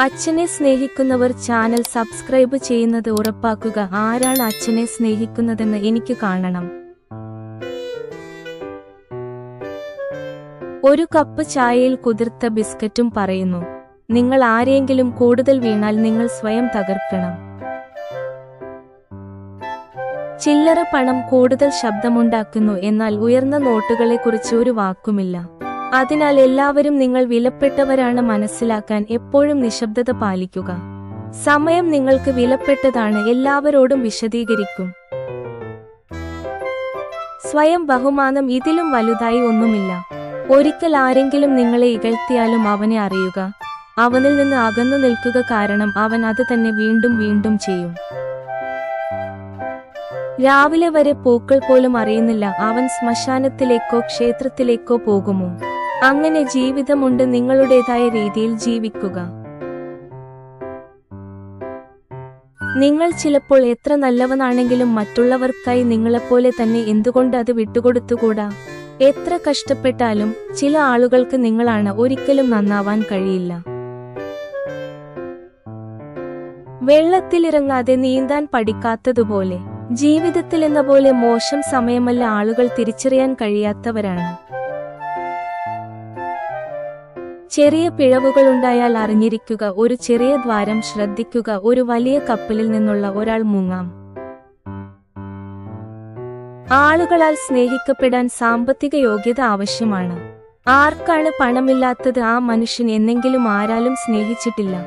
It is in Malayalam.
അച്ഛനെ സ്നേഹിക്കുന്നവർ ചാനൽ സബ്സ്ക്രൈബ് ചെയ്യുന്നത് ഉറപ്പാക്കുക. ആരാണ് അച്ഛനെ സ്നേഹിക്കുന്നതെന്ന് എനിക്ക് കാണണം. ഒരു കപ്പ് ചായയിൽ കുതിർത്ത ബിസ്ക്കറ്റും പറയുന്നു. നിങ്ങൾ ആരെങ്കിലും കൂടുതൽ വീണാൽ നിങ്ങൾ സ്വയം തകർക്കണം. ചില്ലറ പണം കൂടുതൽ ശബ്ദമുണ്ടാക്കുന്നു. എന്നാൽ ഉയർന്ന നോട്ടുകളെക്കുറിച്ച് ഒരു വാക്കുമില്ല. അതിനാൽ എല്ലാവരും നിങ്ങൾ വിലപ്പെട്ടവരാണ് മനസ്സിലാക്കാൻ എപ്പോഴും നിശബ്ദത പാലിക്കുക. സമയം നിങ്ങൾക്ക് വിലപ്പെട്ടതാണ് എല്ലാവരോടും വിശദീകരിക്കും. സ്വയം ബഹുമാനം ഇതിലും വലുതായി ഒന്നുമില്ല. ഒരിക്കൽ ആരെങ്കിലും നിങ്ങളെ ഇകഴ്ത്തിയാലും അവനെ അറിയുക. അവനിൽ നിന്ന് അകന്നു നിൽക്കുക കാരണം അവൻ അത് തന്നെ വീണ്ടും വീണ്ടും ചെയ്യും. രാവിലെ വരെ പൂക്കൾ പോലും അറിയുന്നില്ല അവൻ ശ്മശാനത്തിലേക്കോ ക്ഷേത്രത്തിലേക്കോ പോകുമോ? അങ്ങനെ ജീവിതമുണ്ട് നിങ്ങളുടേതായ രീതിയിൽ ജീവിക്കുക. നിങ്ങൾ ചിലപ്പോൾ എത്ര നല്ലവനാണെങ്കിലും മറ്റുള്ളവർക്കായി നിങ്ങളെപ്പോലെ തന്നെ എന്തുകൊണ്ട് അത് വിട്ടുകൊടുത്തുകൂടാ? എത്ര കഷ്ടപ്പെട്ടാലും ചില ആളുകൾക്ക് നിങ്ങളാണ് ഒരിക്കലും നന്നാവാൻ കഴിയില്ല. വെള്ളത്തിലിറങ്ങാതെ നീന്താൻ പഠിക്കാത്തതുപോലെ ജീവിതത്തിൽ എന്ന പോലെ മോശം സമയമല്ല ആളുകൾ തിരിച്ചറിയാൻ കഴിയാത്തവരാണ്. ചെറിയ പിഴവുകൾ ഉണ്ടായാൽ അറിഞ്ഞിരിക്കുക ഒരു ചെറിയ ദ്വാരം ശ്രദ്ധിക്കുക ഒരു വലിയ കപ്പലിൽ നിന്നുള്ള ഒരാൾ മുങ്ങാം. ആളുകളാൽ സ്നേഹിക്കപ്പെടാൻ സാമ്പത്തിക യോഗ്യത ആവശ്യമാണ്. ആർക്കാണ് പണമില്ലാത്തത് ആ മനുഷ്യൻ എന്നെങ്കിലും ആരാലും സ്നേഹിച്ചിട്ടില്ല.